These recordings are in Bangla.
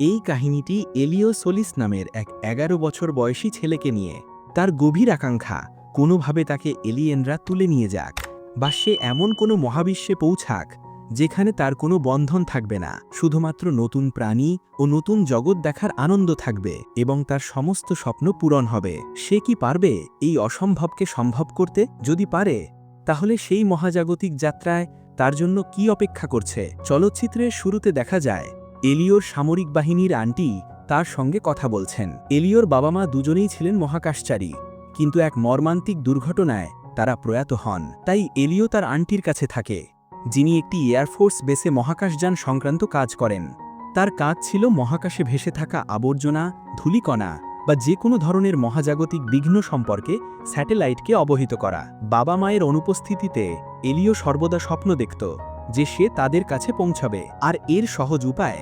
এই কাহিনীটি এলিও সোলিস নামের এক এগারো বছর বয়সী ছেলেকে নিয়ে। তার গভীর আকাঙ্ক্ষা, কোনোভাবে তাকে এলিয়েনরা তুলে নিয়ে যাক বা সে এমন কোনো মহাবিশ্বে পৌঁছাক, যেখানে তার কোনো বন্ধন থাকবে না। শুধুমাত্র নতুন প্রাণী ও নতুন জগৎ দেখার আনন্দ থাকবে এবং তার সমস্ত স্বপ্ন পূরণ হবে। সে কি পারবে এই অসম্ভবকে সম্ভব করতে? যদি পারে, তাহলে সেই মহাজাগতিক যাত্রায় তার জন্য কি অপেক্ষা করছে? চলচ্চিত্রের শুরুতে দেখা যায় এলিওর সামরিক বাহিনীর আন্টি তার সঙ্গে কথা বলছেন। এলিওর বাবা মা দুজনেই ছিলেন মহাকাশচারী, কিন্তু এক মর্মান্তিক দুর্ঘটনায় তারা প্রয়াত হন। তাই এলিও তার আন্টির কাছে থাকে, যিনি একটি এয়ারফোর্স বেসে মহাকাশযান সংক্রান্ত কাজ করেন। তার কাজ ছিল মহাকাশে ভেসে থাকা আবর্জনা, ধুলিকণা বা যে কোনো ধরনের মহাজাগতিক বিঘ্ন সম্পর্কে স্যাটেলাইটকে অবহিত করা। বাবা মায়ের অনুপস্থিতিতে এলিও সর্বদা স্বপ্ন দেখত যে সে তাদের কাছে পৌঁছাবে। আর এর সহজ উপায়,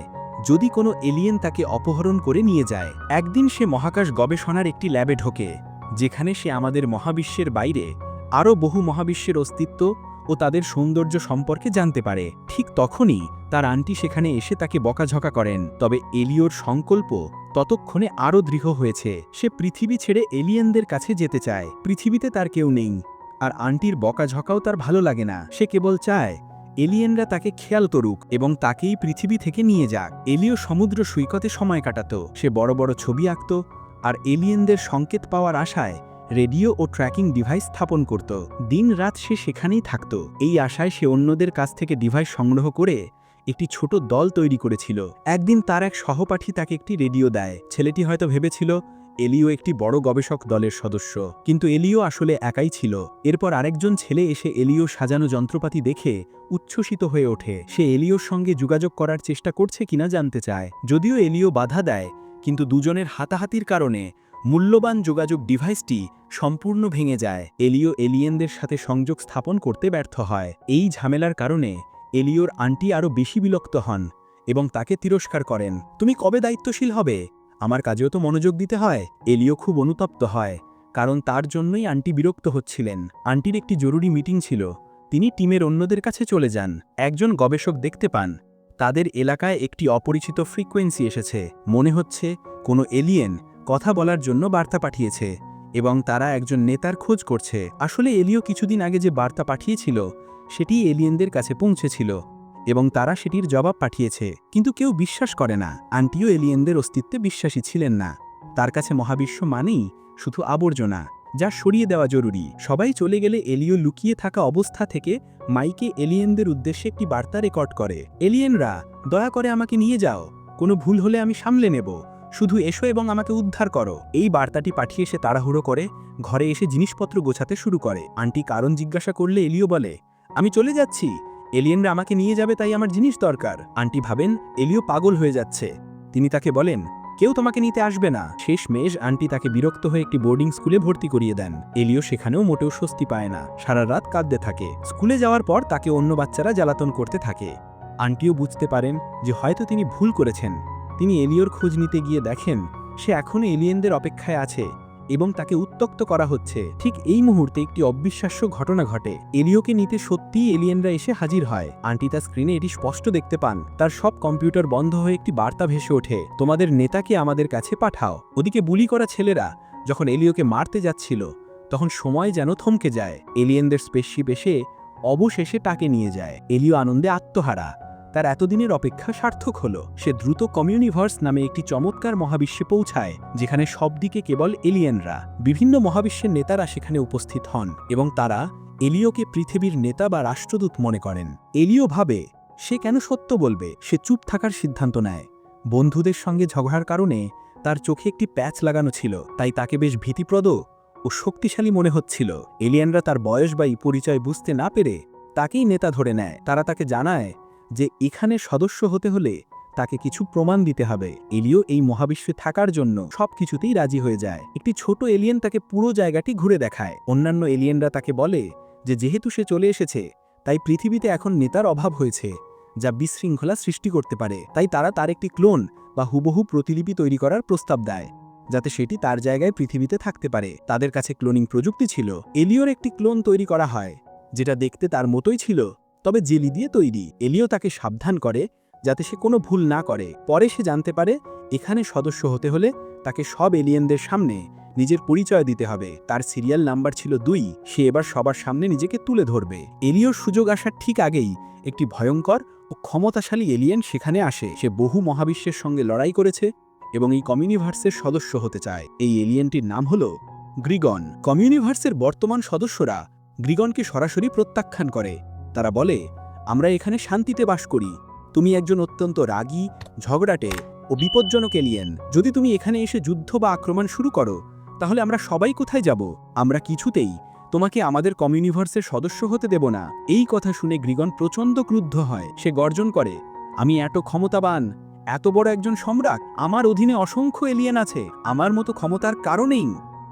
যদি কোনো এলিয়েন তাকে অপহরণ করে নিয়ে যায়। একদিন সে মহাকাশ গবেষণার একটি ল্যাবে ঢোকে, যেখানে সে আমাদের মহাবিশ্বের বাইরে আরও বহু মহাবিশ্বের অস্তিত্ব ও তাদের সৌন্দর্য সম্পর্কে জানতে পারে। ঠিক তখনই তার আন্টি সেখানে এসে তাকে বকাঝকা করেন। তবে এলিওর সংকল্প ততক্ষণে আরও দৃঢ় হয়েছে। সে পৃথিবী ছেড়ে এলিয়েনদের কাছে যেতে চায়। পৃথিবীতে তার কেউ নেই। আর আন্টির বকাঝকাও তার ভালো লাগে না। সে কেবল চায় এলিয়েনরা তাকে খেয়াল করুক এবং তাকেই পৃথিবী থেকে নিয়ে যাক। এলিও সমুদ্র সৈকতে সময় কাটাত। সে বড় বড় ছবি আঁকত আর এলিয়েনদের সংকেত পাওয়ার আশায় রেডিও ও ট্র্যাকিং ডিভাইস স্থাপন করত। দিন রাত সে সেখানেই থাকত। এই আশায় সে অন্যদের কাছ থেকে ডিভাইস সংগ্রহ করে একটি ছোট দল তৈরি করেছিল। একদিন তার এক সহপাঠী তাকে একটি রেডিও দেয়। ছেলেটি হয়তো ভেবেছিল এলিও একটি বড় গবেষক দলের সদস্য। কিন্তু এলিও আসলে একাই ছিল। এরপর আরেকজন ছেলে এসে এলিও সাজানো যন্ত্রপাতি দেখে উচ্ছ্বসিত হয়ে ওঠে। সে এলিওর সঙ্গে যোগাযোগ করার চেষ্টা করছে কিনা জানতে চায়। যদিও এলিও বাধা দেয়, কিন্তু দুজনের হাতাহাতির কারণে মূল্যবান যোগাযোগ ডিভাইসটি সম্পূর্ণ ভেঙে যায়। এলিও এলিয়েনদের সাথে সংযোগ স্থাপন করতে ব্যর্থ হয়। এই ঝামেলার কারণে এলিওর আন্টি আরও বেশি বিলক্ত হন এবং তাকে তিরস্কার করেন। তুমি কবে দায়িত্বশীল হবে? আমার কাজেও তো মনোযোগ দিতে হয়। এলিও খুব অনুতপ্ত হয়, কারণ তার জন্যই আন্টি বিরক্ত হচ্ছিলেন। আন্টির একটি জরুরি মিটিং ছিল। তিনি টিমের অন্যদের কাছে চলে যান। একজন গবেষক দেখতে পান। তাদের এলাকায় একটি অপরিচিত ফ্রিকোয়েন্সি এসেছে। মনে হচ্ছে কোনো এলিয়েন কথা বলার জন্য বার্তা পাঠিয়েছে এবং তারা একজন নেতার খোঁজ করছে। আসলে এলিও কিছুদিন আগে যে বার্তা পাঠিয়েছিল, সেটি এলিয়েনদের কাছে পৌঁছেছিল। এবং তারা সেটির জবাব পাঠিয়েছে। কিন্তু কেউ বিশ্বাস করে না। আন্টিও এলিয়েনদের অস্তিত্বে বিশ্বাসী ছিলেন না। তার কাছে মহাবিশ্ব মানেই শুধু আবর্জনা, যা সরিয়ে দেওয়া জরুরি। সবাই চলে গেলে এলিও লুকিয়ে থাকা অবস্থা থেকে মাইকে এলিয়েনদের উদ্দেশ্যে একটি বার্তা রেকর্ড করে। এলিয়েনরা, দয়া করে আমাকে নিয়ে যাও। কোনো ভুল হলে আমি সামলে নেব। শুধু এসো এবং আমাকে উদ্ধার করো। এই বার্তাটি পাঠিয়ে সে তাড়াহুড়ো করে ঘরে এসে জিনিসপত্র গোছাতে শুরু করে। আন্টি কারণ জিজ্ঞাসা করলে এলিও বলে, আমি চলে যাচ্ছি। এলিয়েনরা আমাকে নিয়ে যাবে তাই আমার জিনিস দরকার। আন্টি ভাবেন, এলিও পাগল হয়ে যাচ্ছে। তিনি তাকে বলেন, কেউ তোমাকে নিতে আসবে না। শেষ মেষ আন্টি তাকে বিরক্ত হয়ে একটি বোর্ডিং স্কুলে ভর্তি করিয়ে দেন। এলিও সেখানেও মোটেও স্বস্তি পায় না। সারা রাত কাঁদতে থাকে। স্কুলে যাওয়ার পর তাকে অন্য বাচ্চারা জ্বালাতন করতে থাকে। আন্টিও বুঝতে পারেন যে হয়তো তিনি ভুল করেছেন। তিনি এলিওর খোঁজ নিতে গিয়ে দেখেন, সে এখনও এলিয়েনদের অপেক্ষায় আছে। এবং তাকে উত্তক্ত করা হচ্ছে। ঠিক এই মুহূর্তে একটি অবিশ্বাস্য ঘটনা ঘটে। এলিওকে নিতে সত্যিই এলিয়েনরা এসে হাজির হয়। আন্টি তার স্ক্রিনে এটি স্পষ্ট দেখতে পান। তার সব কম্পিউটার বন্ধ হয়ে একটি বার্তা ভেসে ওঠে, তোমাদের নেতাকে আমাদের কাছে পাঠাও। ওদিকে বুলি করা ছেলেরা যখন এলিওকে মারতে যাচ্ছিল, তখন সময় যেন থমকে যায়। এলিয়েনদের স্পেসশিপ এসে অবশেষে তাকে নিয়ে যায়। এলিও আনন্দে আত্মহারা। তার এতদিনের অপেক্ষা সার্থক হল। সে দ্রুত কমিউনিভার্স নামে একটি চমৎকার মহাবিশ্বে পৌঁছায়, যেখানে সবদিকে কেবল এলিয়েনরা। বিভিন্ন মহাবিশ্বের নেতারা সেখানে উপস্থিত হন এবং তারা এলিওকে পৃথিবীর নেতা বা রাষ্ট্রদূত মনে করেন। এলিও ভাবে, সে কেন সত্য বলবে? সে চুপ থাকার সিদ্ধান্ত নেয়। বন্ধুদের সঙ্গে ঝগড়ার কারণে তার চোখে একটি প্যাচ লাগানো ছিল, তাই তাকে বেশ ভীতিপ্রদ ও শক্তিশালী মনে হচ্ছিল। এলিয়ানরা তার বয়স বা পরিচয় বুঝতে না পেরে তাকেই নেতা ধরে নেয়। তারা তাকে জানায় যে এখানে সদস্য হতে হলে তাকে কিছু প্রমাণ দিতে হবে। এলিও এই মহাবিশ্বে থাকার জন্য সবকিছুতেই রাজি হয়ে যায়। একটি ছোট এলিয়েন তাকে পুরো জায়গাটি ঘুরে দেখায়। অন্যান্য এলিয়েনরা তাকে বলে যে যেহেতু সে চলে এসেছে, তাই পৃথিবীতে এখন নেতার অভাব হয়েছে, যা বিশৃঙ্খলা সৃষ্টি করতে পারে। তাই তারা তার একটি ক্লোন বা হুবহু প্রতিলিপি তৈরি করার প্রস্তাব দেয়, যাতে সেটি তার জায়গায় পৃথিবীতে থাকতে পারে। তাদের কাছে ক্লোনিং প্রযুক্তি ছিল। এলিওর একটি ক্লোন তৈরি করা হয়, যেটা দেখতে তার মতোই ছিল। তবে জেলি দিয়ে তৈরি। এলিও তাকে সাবধান করে, যাতে সে কোনো ভুল না করে। পরে সে জানতে পারে, এখানে সদস্য হতে হলে তাকে সব এলিয়েনদের সামনে নিজের পরিচয় দিতে হবে। তার সিরিয়াল নাম্বার ছিল দুই। সে এবার সবার সামনে নিজেকে তুলে ধরবে। এলিওর সুযোগ আসার ঠিক আগেই একটি ভয়ঙ্কর ও ক্ষমতাশালী এলিয়েন সেখানে আসে। সে বহু মহাবিশ্বের সঙ্গে লড়াই করেছে এবং এই কমিউনিভার্সের সদস্য হতে চায়। এই এলিয়েনটির নাম হল গ্রিগন। কমিউনিভার্সের বর্তমান সদস্যরা গ্রিগনকে সরাসরি প্রত্যাখ্যান করে। তারা বলে, আমরা এখানে শান্তিতে বাস করি। তুমি একজন অত্যন্ত রাগী, ঝগড়াটে ও বিপজ্জনক এলিয়েন যদি তুমি এখানে এসে যুদ্ধ বা আক্রমণ শুরু করো, তাহলে আমরা সবাই কোথায় যাব? আমরা কিছুতেই তোমাকে আমাদের কমিউনিভার্সের সদস্য হতে দেব না। এই কথা শুনে গ্রিগন প্রচণ্ড ক্রুদ্ধ হয়। সে গর্জন করে, আমি এত ক্ষমতাবান, এত বড় একজন সম্রাট, আমার অধীনে অসংখ্য এলিয়েন আছে। আমার মতো ক্ষমতার কারণেই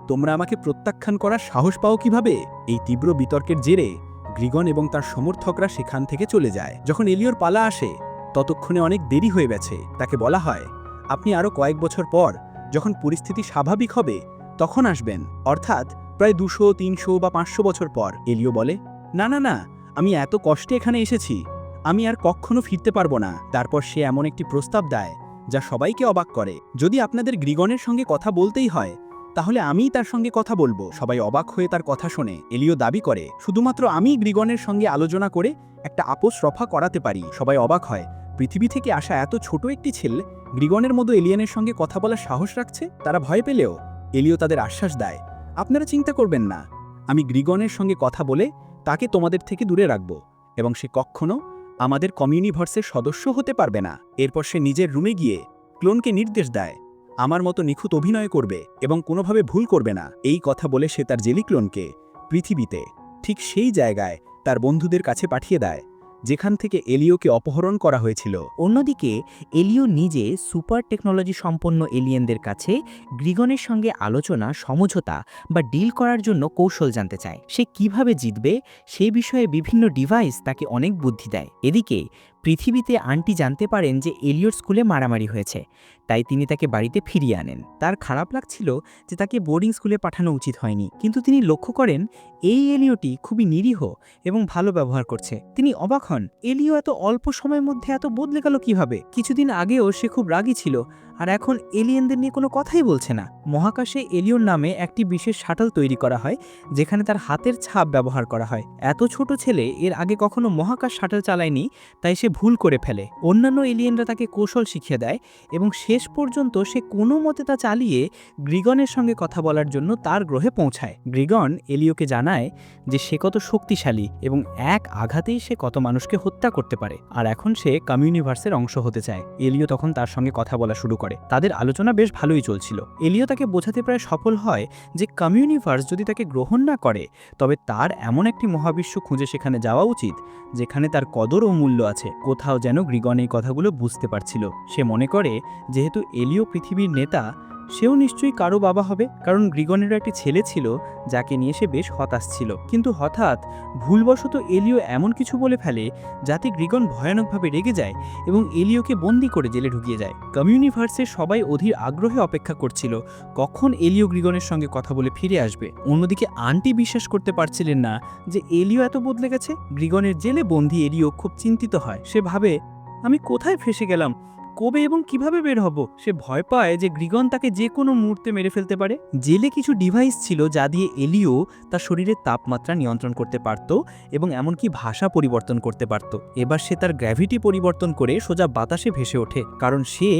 তোমরা আমাকে প্রত্যাখ্যান করার সাহস পাও কীভাবে? এই তীব্র বিতর্কের জেরে গ্রিগন এবং তার সমর্থকরা সেখান থেকে চলে যায়। যখন এলিওর পালা আসে, ততক্ষণে অনেক দেরি হয়ে গেছে। তাকে বলা হয়, আপনি আরও কয়েক বছর পর যখন পরিস্থিতি স্বাভাবিক হবে, তখন আসবেন। অর্থাৎ প্রায় দুশো, তিনশো বা পাঁচশো বছর পর। এলিও বলে, না না না, আমি এত কষ্টে এখানে এসেছি। আমি আর কখনো ফিরতে পারব না। তারপর সে এমন একটি প্রস্তাব দেয়, যা সবাইকে অবাক করে। যদি আপনাদের গ্রিগনের সঙ্গে কথা বলতেই হয় তাহলে আমিই তার সঙ্গে কথা বলব। সবাই অবাক হয়ে তার কথা শোনে। এলিও দাবি করে, শুধুমাত্র আমি গ্রিগনের সঙ্গে আলোচনা করে একটা আপোষ রফা করাতে পারি। সবাই অবাক হয়। পৃথিবী থেকে আসা এত ছোট একটি ছেলে গ্রিগনের মতো এলিয়েনের সঙ্গে কথা বলার সাহস রাখছে? তারা ভয় পেলেও এলিও তাদের আশ্বাস দেয়, আপনারা চিন্তা করবেন না। আমি গ্রিগনের সঙ্গে কথা বলে তাকে তোমাদের থেকে দূরে রাখব এবং সে কখনো আমাদের কমিউনিভার্সের সদস্য হতে পারবে না। এরপর সে নিজের রুমে গিয়ে ক্লোনকে নির্দেশ দেয় আমার মতো নিখুঁত অভিনয় করবে এবং কোনোভাবে ভুল করবে না। এই কথা বলে সে তার জেলিক্লোনকে পৃথিবীতে, ঠিক সেই জায়গায়, তার বন্ধুদের কাছে পাঠিয়ে দেয়, যেখান থেকে এলিওকে অপহরণ করা হয়েছিল। অন্যদিকে, এলিও নিজে সুপার টেকনোলজি সম্পন্ন এলিয়েনদের কাছে গ্রিগনের সঙ্গে আলোচনা, সমঝোতা বা ডিল করার জন্য কৌশল জানতে চায়। সে কীভাবে জিতবে সেই বিষয়ে বিভিন্ন ডিভাইস তাকে অনেক বুদ্ধি দেয়। এদিকে পৃথিবীতে আন্টি জানতে পারেন যে এলিওর স্কুলে মারামারি হয়েছে, তাই তিনি তাকে বাড়িতে ফিরিয়ে আনেন। তার খারাপ লাগছিল যে তাকে বোর্ডিং স্কুলে পাঠানো উচিত হয়নি, কিন্তু তিনি লক্ষ্য করেন এই এলিওটি খুবই নিরীহ এবং ভালো ব্যবহার করছে। তিনি অবাক হন এলিও এত অল্প সময়ের মধ্যে এত বদলে গেল কীভাবে? কিছুদিন আগেও সে খুব রাগী ছিল আর এখন এলিয়েনদের নিয়ে কোনো কথাই বলছে না। মহাকাশে এলিয়ন নামে একটি বিশেষ শাটল তৈরি করা হয়, যেখানে তার হাতের ছাপ ব্যবহার করা হয়। এত ছোট ছেলে এর আগে কখনো মহাকাশ শাটল চালায়নি, তাই সে ভুল করে ফেলে। অন্যান্য এলিয়েনরা তাকে কৌশল শিখিয়ে দেয় এবং শেষ পর্যন্ত সে কোনো মতে তা চালিয়ে গ্রিগনের সঙ্গে কথা বলার জন্য তার গ্রহে পৌঁছায়। গ্রিগন এলিওকে জানায় যে সে কত শক্তিশালী এবং এক আঘাতেই সে কত মানুষকে হত্যা করতে পারে। আর এখন সে কমিউনিভার্সের অংশ হতে চায়। এলিও তখন তার সঙ্গে কথা বলা শুরু করে। তাদের আলোচনা বেশ ভালোই চলছিল। এলিও তাকে বোঝাতে প্রায় সফল হয় যে কমিউনিভার্স যদি তাকে গ্রহণ না করে, তবে তার এমন একটি মহাবিশ্ব খুঁজে সেখানে যাওয়া উচিত, যেখানে তার কদর ও মূল্য আছে। কোথাও যেন গ্রিগন এই কথাগুলো বুঝতে পারছিল। সে মনে করে, যেহেতু এলিও পৃথিবীর নেতা সেও নিশ্চয়ই কারও বাবা হবে, কারণ গ্রিগনেরও একটি ছেলে ছিল যাকে নিয়ে সে বেশ হতাশ ছিল। কিন্তু হঠাৎ ভুলবশত এলিও এমন কিছু বলে ফেলে যাতে গ্রিগন ভয়ানকভাবে রেগে যায় এবং এলিওকে বন্দি করে জেলে ঢুকিয়ে যায়। কমিউনিভার্সের সবাই অধীর আগ্রহে অপেক্ষা করছিল, কখন এলিও গ্রিগনের সঙ্গে কথা বলে ফিরে আসবে। অন্যদিকে আন্টি বিশ্বাস করতে পারছিলেন না যে এলিও এত বদলে গেছে। গ্রিগনের জেলে বন্দি এলিও খুব চিন্তিত হয়। সে ভাবে, আমি কোথায় ফেসে গেলাম? কবে এবং কীভাবে বের হব? সে ভয় পায় যে গ্রিগন তাকে যে কোনো মুহূর্তে মেরে ফেলতে পারে। জেলে কিছু ডিভাইস ছিল যা দিয়ে এলিও তার শরীরের তাপমাত্রা নিয়ন্ত্রণ করতে পারত এবং এমনকি ভাষা পরিবর্তন করতে পারত। এবার সে তার গ্র্যাভিটি পরিবর্তন করে সোজা বাতাসে ভেসে ওঠে, কারণ সে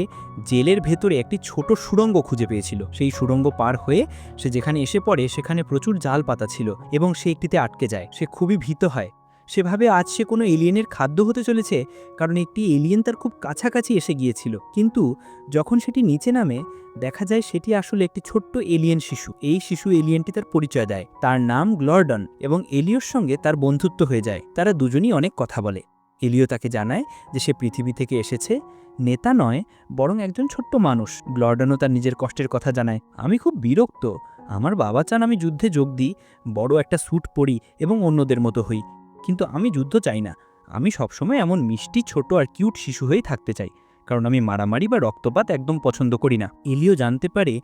জেলের ভেতরে একটি ছোট সুড়ঙ্গ খুঁজে পেয়েছিল। সেই সুড়ঙ্গ পার হয়ে সে যেখানে এসে পড়ে সেখানে প্রচুর জাল পাতা ছিল এবং সে একটিতে আটকে যায়। সে খুবই ভীত হয়। সে ভাবে আজ সে কোনো এলিয়েনের খাদ্য হতে চলেছে, কারণ একটি এলিয়েন তার খুব কাছাকাছি এসে গিয়েছিল। কিন্তু যখন সেটি নিচে নামে, দেখা যায় সেটি আসলে একটি ছোট্ট এলিয়েন শিশু। এই শিশু এলিয়েনটি তার পরিচয় দেয়। তার নাম গ্লর্ডন এবং এলিওর সঙ্গে তার বন্ধুত্ব হয়ে যায়। তারা দুজনই অনেক কথা বলে। এলিও তাকে জানায় যে সে পৃথিবী থেকে এসেছে। নেতা নয়, বরং একজন ছোট্ট মানুষ। গ্লর্ডনও তার নিজের কষ্টের কথা জানায়, আমি খুব বিরক্ত। আমার বাবা চান আমি যুদ্ধে যোগ দিই, বড় একটা স্যুট পরি এবং অন্যদের মতো হই। কিন্তু আমি যুদ্ধ চাই না। আমি সবসময় এমন মিষ্টি, ছোট আর কিউট শিশু হয়েই থাকতে চাই, কারণ আমি মারামারি বা রক্তপাত একদম পছন্দ করি না। এলিও জানতে পারে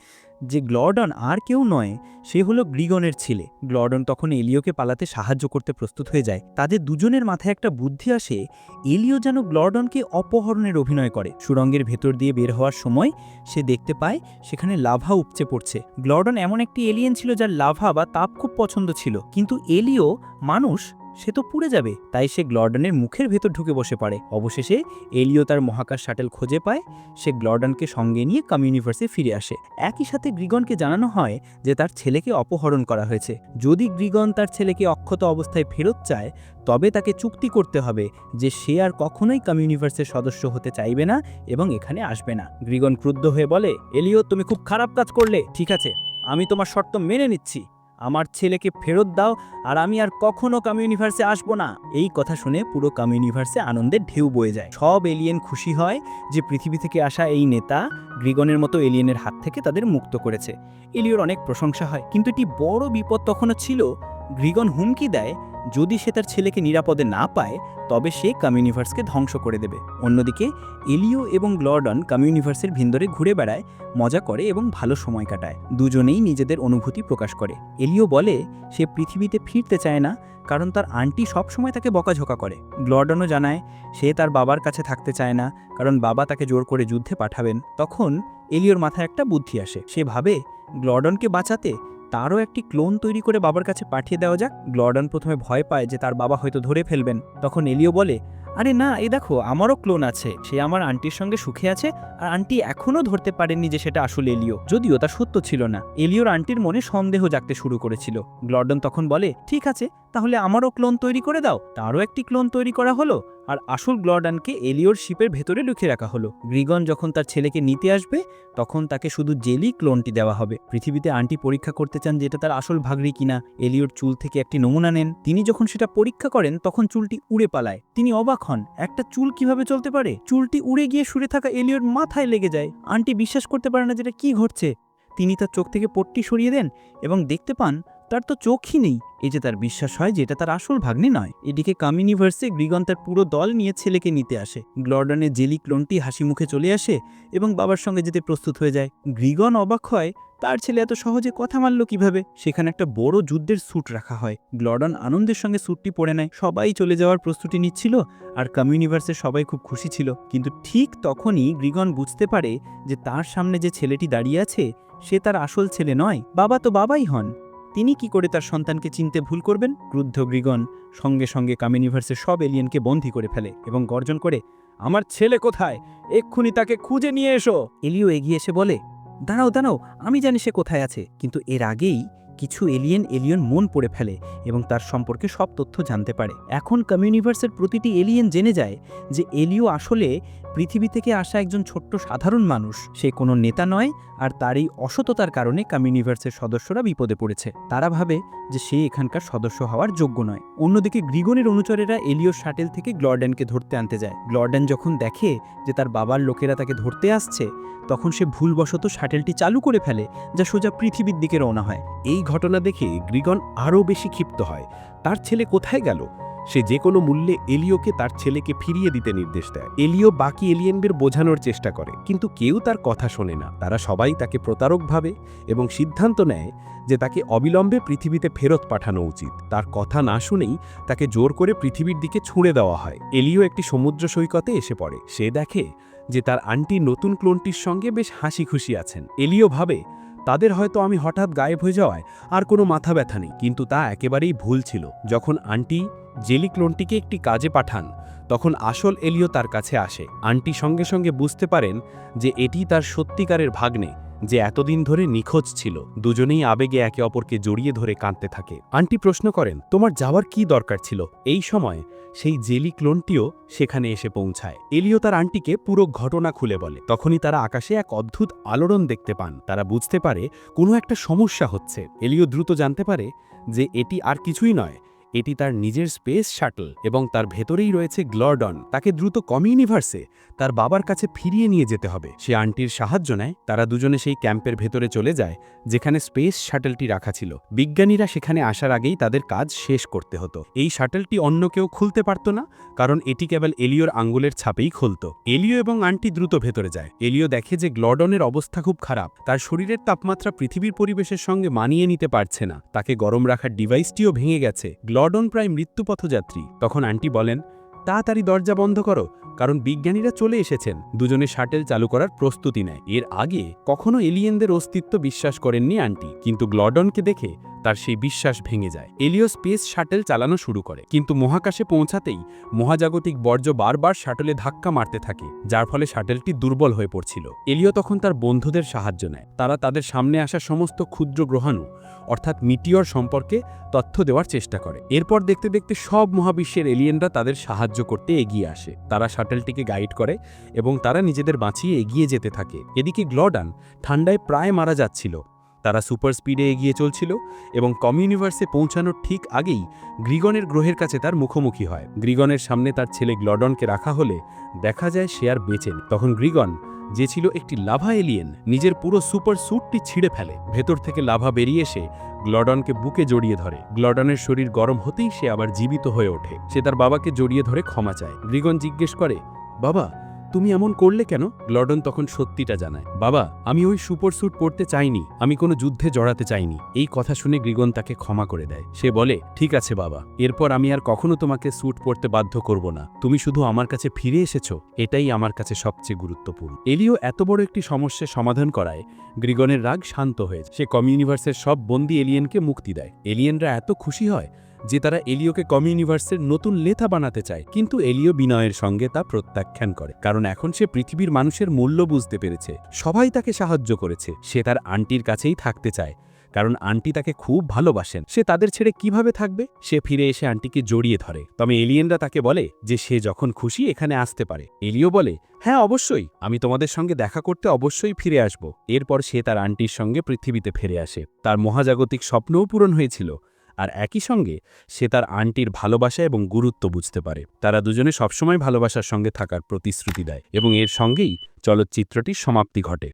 যে গ্লর্ডন আর কেউ নয়, সে হলো গ্রিগনের ছেলে। গ্লর্ডন তখন এলিওকে পালাতে সাহায্য করতে প্রস্তুত হয়ে যায়। তাদের দুজনের মাথায় একটা বুদ্ধি আসে, এলিও যেন গ্লর্ডনকে অপহরণের অভিনয় করে। সুরঙ্গের ভেতর দিয়ে বের হওয়ার সময় সে দেখতে পায়, সেখানে লাভা উপচে পড়ছে। গ্লর্ডন এমন একটি এলিয়েন ছিল যার লাভা বা তাপ খুব পছন্দ ছিল। কিন্তু এলিও, মানুষ সে তো পুড়ে যাবে। তাই সে গ্লর্ডনের মুখের ভেতর ঢুকে বসে পড়ে। অবশেষে এলিও তার মহাকাশ শাটেল খুঁজে পায়। সে গ্লর্ডনকে সঙ্গে নিয়ে কমিউনিভার্সে ফিরে আসে। একই সাথে গ্রিগনকে জানানো হয় যে তার ছেলেকে অপহরণ করা হয়েছে। যদি গ্রিগন তার ছেলেকে অক্ষত অবস্থায় ফেরত চায়, তবে তাকে চুক্তি করতে হবে যে সে আর কখনোই কমিউনিভার্সের সদস্য হতে চাইবে না এবং এখানে আসবে না। গ্রিগন ক্রুদ্ধ হয়ে বলে, এলিও, তুমি খুব খারাপ কাজ করলে। ঠিক আছে, আমি তোমার শর্ত মেনে নিচ্ছি। আমার ছেলেকে ফেরত দাও আর আমি আর কখনো কমিউনিভার্সে আসব না। এই কথা শুনে পুরো কমিউনিভার্সে আনন্দের ঢেউ বয়ে যায়। সব এলিয়েন খুশি হয় যে পৃথিবী থেকে আসা এই নেতা গ্রিগনের মতো এলিয়েনের হাত থেকে তাদের মুক্ত করেছে। এলিওর অনেক প্রশংসা হয়, কিন্তু এটি বড় বিপদ তখনও ছিল। গ্রিগন হুমকি দেয় যদি সে তার ছেলেকে নিরাপদে না পায়, তবে সে কমিউনিভার্সকে ধ্বংস করে দেবে। অন্যদিকে, এলিও এবং গ্লর্ডন কমিউনিভার্সের ভিন্দরে ঘুরে বেড়ায়, মজা করে এবং ভালো সময় কাটায়। দুজনেই নিজেদের অনুভূতি প্রকাশ করে। এলিও বলে, সে পৃথিবীতে ফিরতে চায় না, কারণ তার আন্টি সবসময় তাকে বকাঝকা করে। গ্লর্ডনও জানায়, সে তার বাবার কাছে থাকতে চায় না, কারণ বাবা তাকে জোর করে যুদ্ধে পাঠাবেন। তখন এলিওর মাথায় একটা বুদ্ধি আসে। সে ভাবে, গ্লর্ডনকে বাঁচাতে তারও একটি ক্লোন তৈরি করে বাবার কাছে পাঠিয়ে দেওয়া যাক। গ্লর্ডন প্রথমে ভয় পায় যে তার বাবা হয়তো ধরে ফেলবেন। তখন এলিও বলে, আরে না এই দেখো, আমারও ক্লোন আছে। সে আমার আন্টির সঙ্গে সুখে আছে আর আন্টি এখনও ধরতে পারেননি যে সেটা আসলে এলিও। যদিও তা সত্য ছিল না। এলিওর আন্টির মনে সন্দেহ জাগতে শুরু করেছিল। গ্লর্ডন তখন বলে, ঠিক আছে, তাহলে আমারও ক্লোন তৈরি করে দাও। তারও একটি ক্লোন তৈরি করা হলো। আর আসল গ্লর্ডনকে এলিওর শিপের ভেতরে লুকিয়ে রাখা হলো। গ্রিগন যখন তার ছেলেকে নিতে আসবে, তখন তাকে শুধু জেলি ক্লোনটি দেওয়া হবে। পৃথিবীতে আন্টি পরীক্ষা করতে চান যেটা তার আসল ভাগরি কিনা এলিওর চুল থেকে একটি নমুনা নেন। তিনি যখন সেটা পরীক্ষা করেন, তখন চুলটি উড়ে পালায়। তিনি অবাক হন, একটা চুল কীভাবে চলতে পারে? চুলটি উড়ে গিয়ে সুরে থাকা এলিওর মাথায় লেগে যায়। আন্টি বিশ্বাস করতে পারে না যেটা কি ঘটছে। তিনি তার চোখ থেকে পট্টি সরিয়ে দেন এবং দেখতে পান তার তো চোখই নেই। এই যে তার বিশ্বাস হয় যে এটা তার আসল ভাগ্নি নয়। এদিকে কমিউনিভার্সে গ্রিগন তার পুরো দল নিয়ে ছেলেকে নিতে আসে। গ্লর্ডনের জেলি ক্লোনটি হাসি মুখে চলে আসে এবং বাবার সঙ্গে যেতে প্রস্তুত হয়ে যায়। গ্রিগন অবাক হয়, তার ছেলে এত সহজে কথা মানল কীভাবে? সেখানে একটা বড় যুদ্ধের স্যুট রাখা হয়। গ্লর্ডন আনন্দের সঙ্গে স্যুটটি পরে নেয়। সবাই চলে যাওয়ার প্রস্তুতি নিচ্ছিল আর কমিউনিভার্সে সবাই খুব খুশি ছিল। কিন্তু ঠিক তখনই গ্রিগন বুঝতে পারে যে তার সামনে যে ছেলেটি দাঁড়িয়ে আছে, সে তার আসল ছেলে নয়। বাবা তো বাবাই হন। তিনি কি করে তার সন্তানকে চিনতে ভুল করবেন? ক্রুদ্ধ গ্রিগন সঙ্গে সঙ্গে কামিউনিভার্সের সব এলিয়েনকে বন্দী করে ফেলে এবং গর্জন করে, আমার ছেলে কোথায়? এক্ষুনি তাকে খুঁজে নিয়ে এসো! এলিও এগিয়ে এসে বলে, দাঁড়াও দাঁড়াও, আমি জানি সে কোথায় আছে, কিন্তু এর আগেই কিছু এলিয়েন এলিয়ন মন পড়ে ফেলে এবং তার সম্পর্কে সব তথ্য জানতে পারে। এখন কমিউনিভার্সের প্রতিটি এলিয়েন জেনে যায় যে এলিও আসলে পৃথিবী থেকে আসা একজন ছোট্ট সাধারণ মানুষ। সে কোনো নেতা নয় আর তার এই অসততার কারণে কমিউনিভার্সের সদস্যরা বিপদে পড়েছে। তারা ভাবে যে সে এখানকার সদস্য হওয়ার যোগ্য নয়। অন্যদিকে গ্রিগনের অনুচরেরা এলিও শাটেল থেকে গ্লর্ডেনকে ধরতে আনতে যায়। গ্লর্ডেন যখন দেখে যে তার বাবার লোকেরা তাকে ধরতে আসছে, তখন সে ভুলবশত শাটেলটি চালু করে ফেলে, যা সোজা পৃথিবীর দিকে রওনা হয়। এই ঘটনা দেখে গ্রিগন আরও বেশি ক্ষিপ্ত হয়। তার ছেলে কোথায় গেল? সে যে কোনো মূল্যে এলিওকে তার ছেলেকে ফিরিয়ে দিতে নির্দেশ দেয়। এলিও বাকি এলিয়েনদের বোঝানোর চেষ্টা করে, কিন্তু কেউ তার কথা শোনে না। তারা সবাই তাকে প্রতারক ভাবে এবং সিদ্ধান্ত নেয় যে তাকে অবিলম্বে পৃথিবীতে ফেরত পাঠানো উচিত। তার কথা না শুনেই তাকে জোর করে পৃথিবীর দিকে ছুঁড়ে দেওয়া হয়। এলিও একটি সমুদ্র সৈকতে এসে পড়ে। সে দেখে যে তার আন্টি নতুন ক্লোনটির সঙ্গে বেশ হাসি খুশি আছেন। এলিও ভাবে তাদের হয়তো আমি হঠাৎ গায়েব হয়ে যাওয়ায় আর কোনো মাথা ব্যথা নেই। কিন্তু তা একেবারেই ভুল ছিল। যখন আন্টি জেলি ক্লোনটিকে একটি কাজে পাঠান, তখন আসল এলিও তার কাছে আসে। আন্টি সঙ্গে সঙ্গে বুঝতে পারেন যে এটি তার সত্যিকারের ভাগ্নে। যে এতদিন ধরে নিখোঁজ ছিল, দুজনেই আবেগে একে অপরকে জড়িয়ে ধরে কাঁদতে থাকে। আন্টি প্রশ্ন করেন, তোমার যাওয়ার কি দরকার ছিল? এই সময় সেই জেলি ক্লোনটিও সেখানে এসে পৌঁছায়। এলিও তার আন্টিকে পুরো ঘটনা খুলে বলে। তখনই তারা আকাশে এক অদ্ভুত আলোড়ন দেখতে পান। তারা বুঝতে পারে কোনো একটা সমস্যা হচ্ছে। এলিও দ্রুত জানতে পারে যে এটি আর কিছুই নয় এটি তার নিজের স্পেস শাটল এবং তার ভেতরেই রয়েছে গ্লর্ডন, তাকে দ্রুত কমিউনিভার্সে, তার বাবার কাছে ফিরিয়ে নিয়ে যেতে হবে। সে আন্টির সাহায্য নেয়, তারা দুজনে সেই ক্যাম্পের ভেতরে চলে যায়, যেখানে স্পেস শাটলটি রাখা ছিল। বিজ্ঞানীরা সেখানে আসার আগেই তাদের কাজ শেষ করতে হতো। এই শাটলটি অন্য কেউ খুলতে পারত না, কারণ এটি কেবল এলিওর আঙ্গুলের ছাপেই খুলত। এলিও এবং আন্টি দ্রুত ভেতরে যায়। এলিও দেখে যে গ্লডনের অবস্থা খুব খারাপ, তার শরীরের তাপমাত্রা পৃথিবীর পরিবেশের সঙ্গে মানিয়ে নিতে পারছে না। তাকে গরম রাখার ডিভাইসটিও ভেঙে গেছে। গ্লডন প্রায় মৃত্যুপথযাত্রী। তখন আন্টি বলেন তাড়াতাড়ি দরজা বন্ধ করো, কারণ বিজ্ঞানীরা চলে এসেছেন। দুজনে শাটেল চালু করার প্রস্তুতি নেয়। এর আগে কখনো এলিয়েনদের অস্তিত্ব বিশ্বাস করেননি আন্টি, কিন্তু গ্লডনকে দেখে তার সেই বিশ্বাস ভেঙে যায়। এলিও স্পেস শাটেল চালানো শুরু করে, কিন্তু মহাকাশে পৌঁছাতেই মহাজাগতিক বর্জ্য বারবার শাটলে ধাক্কা মারতে থাকে, যার ফলে শাটেলটি দুর্বল হয়ে পড়ছিল। এলিও তখন তার বন্ধুদের সাহায্য নেয়। তারা তাদের সামনে আসা সমস্ত ক্ষুদ্র গ্রহাণু, অর্থাৎ মিটিওর সম্পর্কে তথ্য দেওয়ার চেষ্টা করে। এরপর দেখতে দেখতে সব মহাবিশ্বের এলিয়েনরা তাদের সাহায্য করতে এগিয়ে আসে। তারা শাটেলটিকে গাইড করে এবং তারা নিজেদের বাঁচিয়ে এগিয়ে যেতে থাকে। এদিকে গ্লডান ঠান্ডায় প্রায় মারা যাচ্ছিল। তারা সুপার স্পিডে এগিয়ে চলছিল এবং কমিউনিভার্সে পৌঁছানোর ঠিক আগেই গ্রিগনের গ্রহের কাছে তার মুখোমুখি হয়। গ্রিগনের সামনে তার ছেলে গ্লডনকে রাখা হলে দেখা যায় সে আর বেঁচে তখন গ্রিগন, যে ছিল একটি লাভা এলিয়েন, নিজের পুরো সুপার স্যুটটি ছিঁড়ে ফেলে। ভেতর থেকে লাভা বেরিয়ে এসে গ্লডনকে বুকে জড়িয়ে ধরে। গ্লডনের শরীর গরম হতেই সে আবার জীবিত হয়ে ওঠে। সে তার বাবাকে জড়িয়ে ধরে ক্ষমা চায়। গ্রিগন জিজ্ঞেস করে, বাবা তুমি এমন করলে কেন? গ্লডন তখন সত্যিটা জানায়। বাবা, আমি ওই সুপার স্যুট পরতে চাইনি। আমি কোনো যুদ্ধে জড়াতে চাইনি। এই কথা শুনে গ্রিগন তাকে ক্ষমা করে দেয়। সে বলে, ঠিক আছে বাবা। এরপর আমি আর কখনো তোমাকে স্যুট পরতে বাধ্য করব না। তুমি শুধু আমার কাছে ফিরে এসেছ। এটাই আমার কাছে সবচেয়ে গুরুত্বপূর্ণ এলিও এত বড় একটি সমস্যার সমাধান করায়, গ্রিগনের রাগ শান্ত হয়েছে সে কমিউনিভার্সের সব বন্দি এলিয়েনকে মুক্তি দেয়। এলিয়েনরা এত খুশি হয়। যে তারা এলিওকে কমিউনিভার্সের নতুন লেথা বানাতে চায়। কিন্তু এলিও বিনয়ের সঙ্গে তা প্রত্যাখ্যান করে। কারণ এখন সে পৃথিবীর মানুষের মূল্য বুঝতে পেরেছে। সবাই তাকে সাহায্য করেছে। সে তার আন্টির কাছেই থাকতে চায়। কারণ আন্টি তাকে খুব ভালোবাসেন। সে তাদের ছেড়ে কীভাবে থাকবে? সে ফিরে এসে আন্টিকে জড়িয়ে ধরে। তবে এলিয়েনরা তাকে বলে যে সে যখন খুশি এখানে আসতে পারে। এলিও বলে হ্যাঁ অবশ্যই। আমি তোমাদের সঙ্গে দেখা করতে অবশ্যই ফিরে আসব। এরপর সে তার আন্টির সঙ্গে পৃথিবীতে ফিরে আসে। তার মহাজাগতিক স্বপ্নও পূরণ হয়েছিল। আর একই সঙ্গে সে তার আন্টির ভালোবাসা এবং গুরুত্ব বুঝতে পারে। তারা দুজনে সবসময় ভালোবাসার সঙ্গে থাকার প্রতিশ্রুতি দেয় এবং এর সঙ্গেই চলচ্চিত্রটির সমাপ্তি ঘটে।